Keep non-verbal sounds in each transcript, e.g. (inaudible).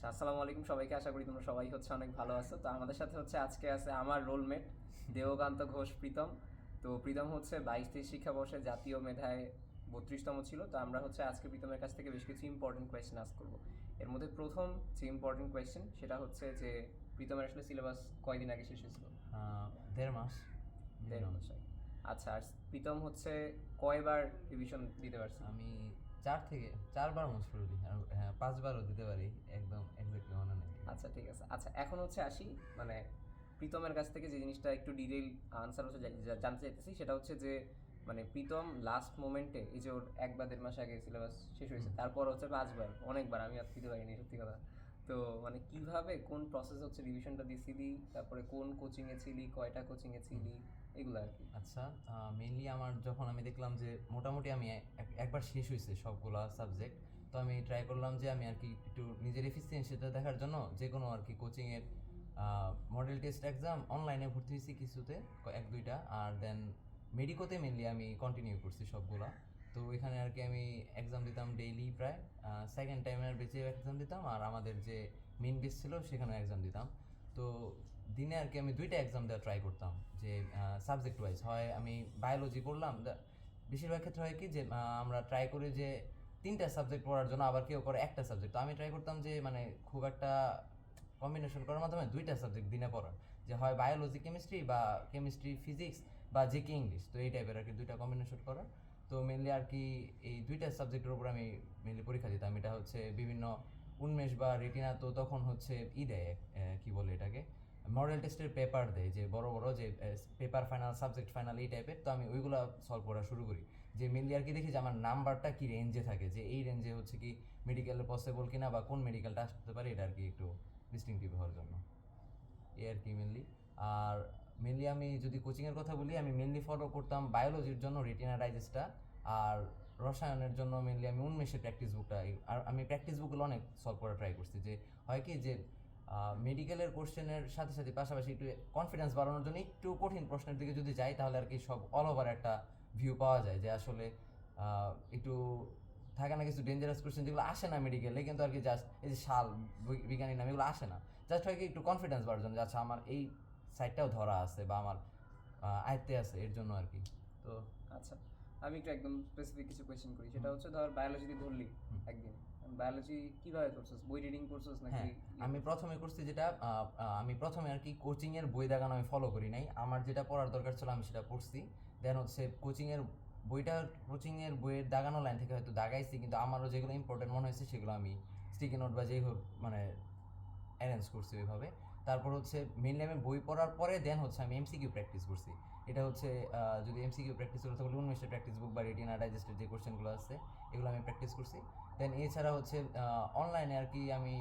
আচ্ছা আসসালামু আলাইকুম সবাইকে। আশা করি তোমরা সবাই হচ্ছে অনেক ভালো আছো। তো আমাদের সাথে হচ্ছে আজকে আছে আমার রোলমেট দেবকান্ত ঘোষ প্রীতম। তো প্রীতম হচ্ছে বাইশ তেইশ শিক্ষাবর্ষে জাতীয় মেধায় বত্রিশতম ছিল। তো আমরা হচ্ছে আজকে প্রীতমের কাছ থেকে বেশ কিছু ইম্পর্টেন্ট কোয়েশ্চেন আস করব। এর মধ্যে প্রথম যে ইম্পর্টেন্ট কোয়েশ্চেন সেটা হচ্ছে যে প্রীতমের আসলে সিলেবাস কয়দিন আগে শেষ হয়েছিল? দেড় মাস দেড় মাস আচ্ছা আর প্রীতম হচ্ছে কয়বার রিভিশন দিতে পারছে? আমি চার থেকে চারবার প্রবলি আর হ্যাঁ পাঁচবারও দিতে পারি একদম এক্স্যাক্টলি মনে নেই আচ্ছা ঠিক আছে। আচ্ছা এখন হচ্ছে আসি মানে প্রীতমের কাছ থেকে যে জিনিসটা একটু ডিটেইল আনসার হচ্ছে জানতে চাইতেছি সেটা হচ্ছে যে মানে প্রীতম লাস্ট মোমেন্টে এই যে ওর এক বা দেড় মাস আগে সিলেবাস শেষ হয়েছে তারপর হচ্ছে পাঁচবার অনেকবার আমি আর দিতে পারিনি সত্যি কথা। তো মানে কীভাবে কোন প্রসেস হচ্ছে রিভিশনটা দিছিলি তারপরে কোন কোচিংয়ে ছিলি, কয়টা কোচিংয়ে ছিলি, এগুলো আর কি? আচ্ছা মেইনলি আমার যখন আমি দেখলাম যে মোটামুটি আমি এক- একবার শেষ হয়েছে সবগুলা সাবজেক্ট তো আমি ট্রাই করলাম যে আমি আর কি একটু নিজের এফিসিয়েন্সিটা দেখার জন্য যে কোনো আর কি কোচিংয়ের মডেল টেস্ট এক্সাম অনলাইনে ভর্তি হয়েছি কিছুতে এক দুইটা, আর দেন মেডিকোতে মেনলি আমি কন্টিনিউ করছি সবগুলা। তো এখানে আর কি আমি এক্সাম দিতাম ডেইলি প্রায় সেকেন্ড টাইমের বেঁচে এক্সাম দিতাম আর আমাদের যে মেইন বেস ছিল সেখানেও এক্সাম দিতাম। তো দিনে আর কি আমি দুইটা এক্সাম দেওয়া ট্রাই করতাম যে সাবজেক্ট ওয়াইজ হয়, আমি বায়োলজি পড়লাম। বেশিরভাগ ক্ষেত্রে হয় কি যে আমরা ট্রাই করি যে তিনটা সাবজেক্ট পড়ার জন্য আবার কেউ করে একটা সাবজেক্ট তো আমি ট্রাই করতাম যে মানে খুব একটা কম্বিনেশন করার মাধ্যমে দুইটা সাবজেক্ট দিনে পড়ার। যে হয় বায়োলজি কেমিস্ট্রি বা কেমিস্ট্রি ফিজিক্স বা জিকে ইংলিশ তো এই টাইপের আর কি দুইটা কম্বিনেশন করার। তো মেনলি আর কি এই দুইটা সাবজেক্টের উপর আমি মেনলি পরীক্ষা দিতাম। এটা হচ্ছে বিভিন্ন উন্মেষ বা রেটিনা তো তখন হচ্ছে ই দেয় কি বলে এটাকে? মডেল টেস্টের পেপার দেয় যে বড় বড় যে পেপার ফাইনাল সাবজেক্ট ফাইনাল এই টাইপের তো আমি ওইগুলো সলভ করা শুরু করি। যে মেনলি আর কি দেখি যে আমার নাম্বারটা কি রেঞ্জে থাকে? যে এই রেঞ্জে হচ্ছে কি মেডিকেলে পসিবল কিনা বা কোন মেডিকেলটা আসতে পারে, এটা আর কি একটু ডিস্টিংটিভ হওয়ার জন্য। এই আর কি মেনলি আর মেনলি আমি যদি কোচিংয়ের কথা বলি, আমি মেনলি ফলো করতাম বায়োলজির জন্য রেটিনা ডাইজেস্টটা আর রসায়নের জন্য মেনলি আমি উন্মেষের প্র্যাকটিস বুকটা আর আমি প্র্যাকটিস বুকগুলো অনেক সলভ করা ট্রাই করছি যে, হয় কি যে মেডিকেলের কোশ্চেনের সাথে সাথে পাশাপাশি একটু কনফিডেন্স বাড়ানোর জন্য একটু কঠিন প্রশ্নের দিকে যদি যাই, তাহলে আর কি সব অল ওভার একটা ভিউ পাওয়া যায় যে আসলে একটু থাকে না কিছু ডেঞ্জারাস কোশ্চেন যেগুলো আসে না মেডিকেলে কিন্তু আর কি জাস্ট এই যে শাল, বৈ- বিজ্ঞানী নাম এগুলো আসে না। জাস্ট হয় কি একটু কনফিডেন্স বাড়ার জন্য আচ্ছা আমার এই সাইডটাও ধরা আছে বা আমার আয়ত্তে আছে এর জন্য আর কি। তো আচ্ছা। আমি একটু একদম স্পেসিফিক কিছু কোয়েশ্চেন করি। সেটা হচ্ছে ধর বায়োলজি দিয়ে ধরলি একদিন। বায়োলজি কীভাবে করছিস? বই রিডিং করছিস নাকি হ্যাঁ আমি প্রথমে করছি যেটা আমি প্রথমে আর কি কোচিং এর বই দেখানো আমি ফলো করি নাই। আমার যেটা পড়ার দরকার ছিল আমি সেটা পড়ছি। দেন হচ্ছে কোচিং এর বইটা কোচিং এর বইয়ের দাগানো লাইন থেকে হয়তো দাগাইছি কিন্তু আমারও যেগুলো ইম্পর্টেন্ট মনে হয়েছে সেগুলো আমি স্টিকি নোট বা যেই হোক মানে অ্যারেঞ্জ করছি ওইভাবে। তারপর হচ্ছে মেনলি আমি বই পড়ার পরে দেন হচ্ছে আমি এমসিকিউ প্র্যাকটিস করছি। এটা হচ্ছে যদি এমসিকিউ প্র্যাকটিস করতে বলি উন্মেষের প্র্যাকটিস বুক বা রেটিনা ডাইজেস্টের যে কোশ্চেনগুলো আছে এগুলো আমি প্র্যাকটিস করছি। দেন এছাড়া হচ্ছে অনলাইনে আর কি আমি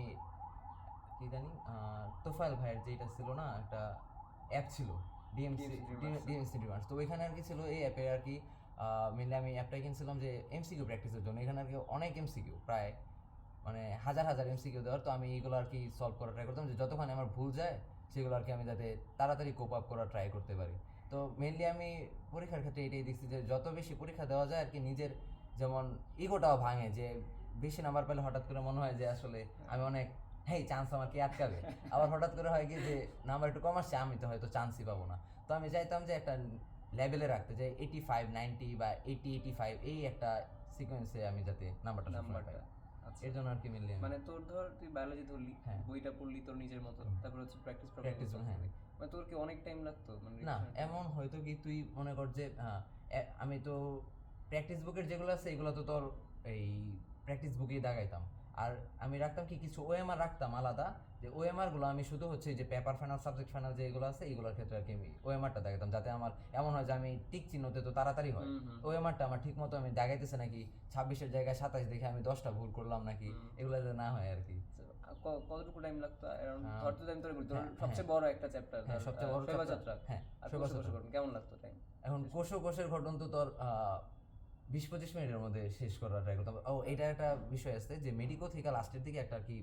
কি জানি আহ, তোফায়েল ভাইয়ের যেটা ছিল না একটা অ্যাপ ছিল ডিএমসি। ডিএমসি ডিমার্স তো ওইখানে আর কি ছিল এই অ্যাপে আর কি মেনলি আমি অ্যাপটা কিনছিলাম যে এমসিকিউ প্র্যাকটিসের জন্য। এখানে আর কি অনেক এমসিকিউ প্রায় মানে হাজার হাজার এমসিকিউ দেওয়ার তো আমি এইগুলো আর কি সলভ করার ট্রাই করতাম যে যতক্ষণ আমার ভুল যায় সেগুলো আর কি আমি যাতে তাড়াতাড়ি কোপ আপ করার ট্রাই করতে পারি। তো মেনলি আমি পরীক্ষার ক্ষেত্রে এটাই দেখছি যে যত বেশি পরীক্ষা দেওয়া যায় আর কি নিজের যেমন ইগোটাও ভাঙে যে বেশি নাম্বার পেলে হঠাৎ করে মনে হয় যে আসলে আমি অনেক হেই চান্স আমার কি আটকাবে। আবার হঠাৎ করে হয় কি যে নাম্বার একটু কম আসছে আমি তো হয়তো চান্সই পাবো না। তো আমি চাইতাম যে একটা লেভেলে রাখতে যে এইটি ফাইভ নাইনটি বা এইটি এইটি ফাইভ এই একটা সিকোয়েন্সে আমি যাতে নাম্বারটা নাম্বারটা এর জন্য আর কি মেনলি মানে তোর ধর তুই বায়োলজি ধরলি হ্যাঁ। বইটা পড়লি তোর নিজের মতো তারপর হচ্ছে প্র্যাকটিস প্র্যাকটিস হ্যাঁ। মানে তোর কি অনেক টাইম লাগতো? মানে না এমন হয়তো কি তুই মনে কর যে হ্যাঁ, আমি তো প্র্যাকটিস বুকের যেগুলো আছে এগুলো তো তোর এই প্র্যাকটিস বুকেই দাগাইতাম। আর আমি রাখতাম কি কিছু ওএমআর রাখতাম আলাদা যে ওএমআরগুলো আমি শুধু হচ্ছে যে পেপার ফাইনাল সাবজেক্ট ফাইনাল যে এগুলো আছে এগুলোর ক্ষেত্রে আর কি আমি ওএমআরটা দেখাতাম যাতে আমার এমন হয় যে আমি টিক চিহ্নতে তো তাড়াতাড়ি হয়। ওএমআরটা আমার ঠিক মতো আমি দাগাইতেছে নাকি ছাব্বিশের জায়গায় সাতাশ দেখে আমি দশটা ভুল করলাম নাকি এগুলো যাতে না হয় আর কি। আচ্ছা, কতটুকু টাইম লাগতো? হ্যাঁ। ধর হ্যাঁ, সবচেয়ে বড় একটা চ্যাপ্টার হ্যাঁ, সবচেয়ে বড় যাত্রা হ্যাঁ, কেমন লাগতো টাইম এখন কোষো কোষের ঘটন তো তোর বিশ পঁচিশ মিনিটের মধ্যে শেষ করার ট্রাই করতাম। ও এটা একটা বিষয় আছে যে মেডিকো থেকে লাস্টের দিকে একটা কি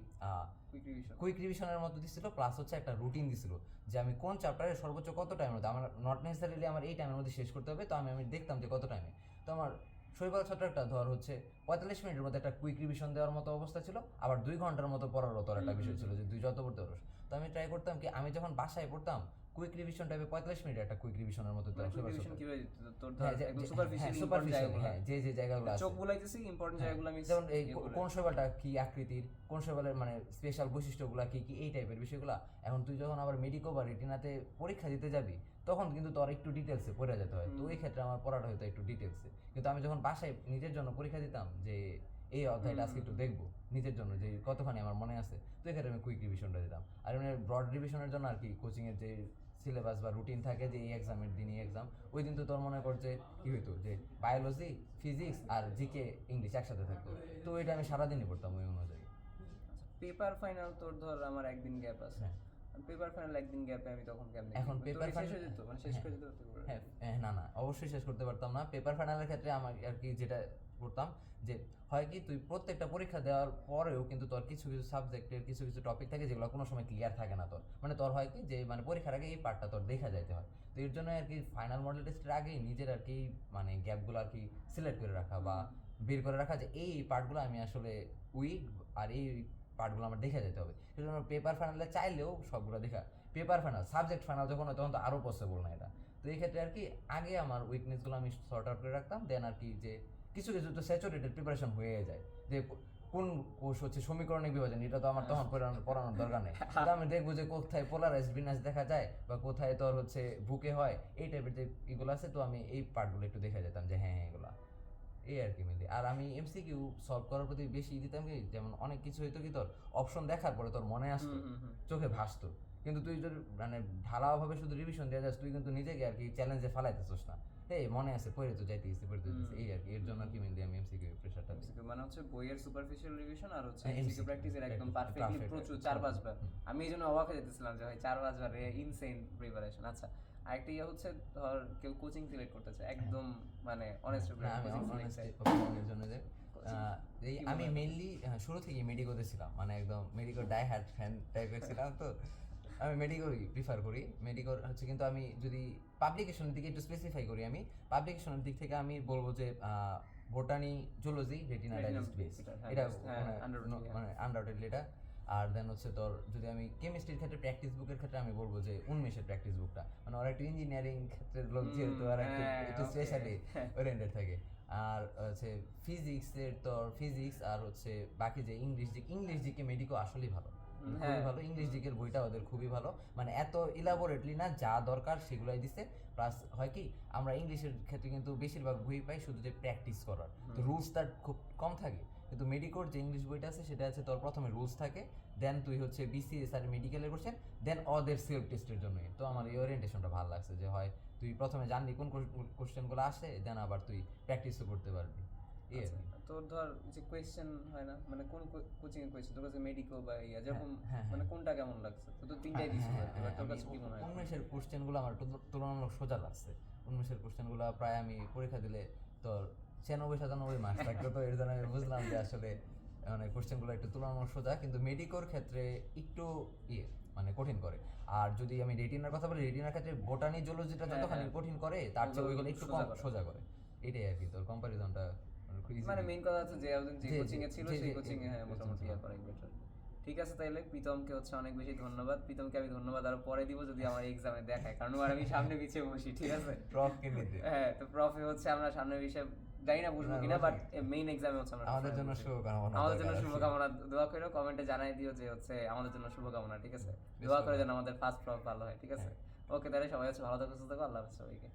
কুইক রিভিশনের মতো দিছিল প্লাস হচ্ছে একটা রুটিন দিছিল যে আমি কোন চ্যাপ্টারে সর্বোচ্চ কত টাইমের মধ্যে আমার নট নেসেসারিলি আমার এই টাইমের মধ্যে শেষ করতে হবে তো আমি আমি দেখতাম যে কত টাইমে তো আমার শৈবাল ছত্রাকটা ধর হচ্ছে পঁয়তাল্লিশ মিনিটের মধ্যে একটা কুইক রিভিশন দেওয়ার মতো অবস্থা ছিল আবার দুই ঘণ্টার মতো পড়ারও তোর একটা বিষয় ছিল যে দুই যত পড়তে পারোস। তো আমি ট্রাই করতাম কি আমি যখন বাসায় পড়তাম কুইক রিভিশন টাইপে পঁয়তাল্লিশ মিনিট একটা কুইক রিভিশনের মতো। কীভাবে তোর হ্যাঁ, যে- যে- হ্যাঁ, জায়গাগুলো। হ্যাঁ, যে যে জায়গাগুলো আছে চোখ বুলাইতেছি ইম্পর্টেন্ট হ্যাঁ, জায়গাগুলো আমি যেমন এই ইয়ে কোন শৈবালটা কি আকৃতির কোন শৈবালের মানে স্পেশাল বৈশিষ্ট্যগুলা কি কি এই টাইপের বিষয়গুলো? এখন তুই যখন আবার মেডিকো বা রেটিনাতে পরীক্ষা দিতে যাবি তখন কিন্তু তোর একটু ডিটেলসে পড়ে যেতে হয়। তো। ওই ক্ষেত্রে আমার পড়াটা হয়তো একটু ডিটেলসে কিন্তু আমি যখন বাসায় নিজের জন্য পরীক্ষা দিতাম যে এই অধ্যায়টা আজকে একটু দেখব নিজের জন্য যে কতখানি আমার মনে আছে তো এক্ষেত্রে আমি কুইক রিভিশনটা দিতাম। আর এমনি ব্রড রিভিশনের জন্য আর কি কোচিংয়ের যে সিলেবাস বা রুটিন থাকে যে এই এক্সামের দিন এই এক্সাম ওই দিন তো তোর মনে কর যে কি হইতো? যে বায়োলজি ফিজিক্স আর জিকে ইংলিশ একসাথে থাকতো। তো ওইটা আমি সারাদিনই পড়তাম ওই অনুযায়ী। পেপার ফাইনাল তোর ধর আমার একদিন গ্যাপ আছে। হ্যাঁ। পেপার ফাইনাল একদিন গ্যাপে আমি তখন কেমনে এখন কি শেষ হয়ে যেত মানে শেষ হ্যাঁ। করে যেতে হ্যাঁ হ্যাঁ, না না অবশ্যই শেষ করতে পারতাম না। পেপার ফাইনালের ক্ষেত্রে আমার আর কি যেটা করতাম যে হয় কি তুই প্রত্যেকটা পরীক্ষা দেওয়ার পরেও কিন্তু তোর কিছু কিছু সাবজেক্টের কিছু কিছু টপিক থাকে যেগুলো কোনো সময় ক্লিয়ার থাকে না তোর। মানে তোর হয় কি যে মানে পরীক্ষার আগে এই পার্টটা তোর দেখা যাইতে হয়। তো এর জন্য আর কি ফাইনাল মডেল টেস্টের আগেই নিজের আর কি মানে গ্যাপগুলো আর কি সিলেক্ট করে রাখা বা বের করে রাখা যে এই পার্টগুলো আমি আসলে উইক আর এই পার্টগুলো আমার দেখে যেতে হবে। সেজন্য পেপার ফাইনালে চাইলেও সবগুলো দেখা পেপার ফাইনাল সাবজেক্ট ফাইনাল যখন হয় তখন তো আরও পসিবল না এটা। তো এই ক্ষেত্রে আর কি আগে আমার উইকনেসগুলো আমি সর্ট আউট করে রাখতাম দেন আর কি যে কিছু কিছু তো স্যাচুরেটেড প্রিপারেশন হয়ে যায়। যে কোন কোষ হচ্ছে সমীকরণিক বিভাজন এটা তো আমার তখন পড়ানোর দরকার নেই। তো আমি দেখব যে কোথায় পোলারাইজড বিন্যাস দেখা যায় বা কোথায় তোর হচ্ছে বুকে হয় এই টাইপের যে এগুলো আছে তো আমি এই পার্টগুলো একটু দেখে যেতাম যে হ্যাঁ হ্যাঁ এগুলো। এই আর কি মিলি আর আমি এমসিকিউ সলভ করার প্রতি বেশি দিতাম কি যেমন অনেক কিছু হইতো কি তোর অপশন দেখার পরে তোর মনে আসতো। চোখে ভাসতো। কিন্তু তুই যদি মানে ঢালাওভাবে শুধু রিভিশন দিয়ে যাস তুই কিন্তু নিজেকে আর কি চ্যালেঞ্জে ফেলাইতেছিস না। এই মনে আছে পড়ে তো যাইতে গেছি তো এই আর কি এর জন্য কি মিলি আমি এমসিকিউ দিই। MCQ মানে হচ্ছে বইয়ের সুপারফিশিয়াল রিভিশন আর হচ্ছে এমসিকিউ প্র্যাকটিসের একদম পারফেক্টলি প্রচুর চার পাঁচবার আমি এই জন্য অবাক হয়ে যেতেছিলাম যে ভাই চার পাঁচবার ইনসেন প্রিপারেশন আচ্ছা আরেকটা ইয়ে হচ্ছে ধর কেউ কোচিং সিলেক্ট করতে চায় একদম মানে অনেস্ট কোচিং সিলেক্ট জন্য যে আমি মেইনলি শুরু থেকে মেডিকোতে ছিলাম মানে একদম মেডিকো ডাই হার্ট ফ্যান টাইপের ছিলাম তো। আমি মেডিকোই প্রিফার করি মেডিকোর হচ্ছে কিন্তু আমি যদি পাবলিকেশনের দিকে একটু স্পেসিফাই করি আমি। পাবলিকেশনের দিক থেকে আমি বলব যে botany zoology retina digest base এটা, হ্যাঁ, হ্যাঁ, মানে হ্যাঁ। মানে আনডাউটেডলি এটা। আর দেন হচ্ছে তোর যদি আমি কেমিস্ট্রির ক্ষেত্রে প্র্যাকটিস বুকের ক্ষেত্রে আমি বলব যে উন্মেষের প্র্যাকটিস বুকটা মানে ওরা একটু ইঞ্জিনিয়ারিং ক্ষেত্রের লোক যেহেতু আর একটু হ্যাঁ. স্পেশালি ওরিয়েন্টেড (laughs) থাকে। আর হচ্ছে ফিজিক্সের তোর ফিজিক্স আর হচ্ছে বাকি যে ইংলিশ দিক ইংলিশ দিকে মেডিকো আসলেই ভালো। খুবই। ভালো। ইংলিশ দিকের বইটা ওদের খুবই ভালো। মানে এত ইলাবোরেটলি না যা দরকার সেগুলাই দিছে। প্লাস হয় কি আমরা ইংলিশের ক্ষেত্রে কিন্তু বেশিরভাগ বই পাই শুধু যে প্র্যাকটিস করার। তো রুলস তার খুব কম থাকে। কিন্তু মেডিকোর যে ইংলিশ বইটা আছে সেটা আছে তোর প্রথমে রুলস থাকে দেন তুই হচ্ছে বিসিএস আর মেডিকেলের করছেন দেন অদের সেলফ টেস্টের জন্য তো আমার এই ওরিয়েন্টেশনটা ভালো লাগছে যে হয় তুই প্রথমে জানলি কোন কোশ্চেনগুলো আসে দেন আবার তুই প্র্যাকটিসও করতে পারবি। এই আর কি। তোর ধর যে কোয়েশ্চেন হয় না মানে কোন কোচিং এর কোয়েশ্চেন তোর কাছে মেডিকো বা ইয়া যেরকম হ্যাঁ, মানে কোনটা কেমন লাগছে? তো তো তিনটাই দিছিস হ্যাঁ, এবার তোর কাছে কি মনে হয়? উন্মেষের কোশ্চেনগুলো আমার তুলনামূলক সোজা লাগছে। উন্মেষের কোশ্চেনগুলো প্রায় আমি পরীক্ষা দিলে তোর ছিয়ানব্বই সাতানব্বই মার্কস থাকতো তো এর জন্য আমি বুঝলাম যে আসলে মানে কোশ্চেনগুলো একটু তুলনামূলক সোজা কিন্তু মেডিকোর ক্ষেত্রে একটু ইয়ে মানে কঠিন করে। আর যদি আমি রেটিনার কথা বলি রেটিনার ক্ষেত্রে বোটানি জুলজিটা হ্যাঁ, যতখানি হ্যাঁ। কঠিন করে তার চেয়ে ওইগুলো একটু সোজা কম করে। সোজা করে। এটাই আর কি তোর কম্পারিজনটা মানে মেইন কথা হচ্ছে যে একজন যে কোচিং এ ছিল সেই কোচিং এ হ্যাঁ মোটামুটি করাই বেটার ঠিক আছে তাইলে প্রীতমকে হচ্ছে অনেক বেশি ধন্যবাদ। প্রীতমকে আমি ধন্যবাদ আরও পরে দিব যদি আমার এক্সামে দেখায় কারণ আর আমি সামনে পিছিয়ে বসি ঠিক আছে? প্রফকে হ্যাঁ তো প্রফে হচ্ছে আমরা সামনে বিষয়ে জানি না বুঝব কিনা বাট মেইন এক্সামে হচ্ছে আমরা আমাদের জন্য শুভকামনা আমাদের জন্য। শুভকামনা দোয়া করো কমেন্টে জানাই দিও যে হচ্ছে আমাদের জন্য শুভকামনা ঠিক আছে? দোয়া করে যেন আমাদের ফার্স্ট প্রফ ভালো হয় ঠিক আছে? ওকে তাহলে সবাই হচ্ছে ভালো থাকো সুস্থ থাকো আল্লাহ হাফেজ সবাইকে।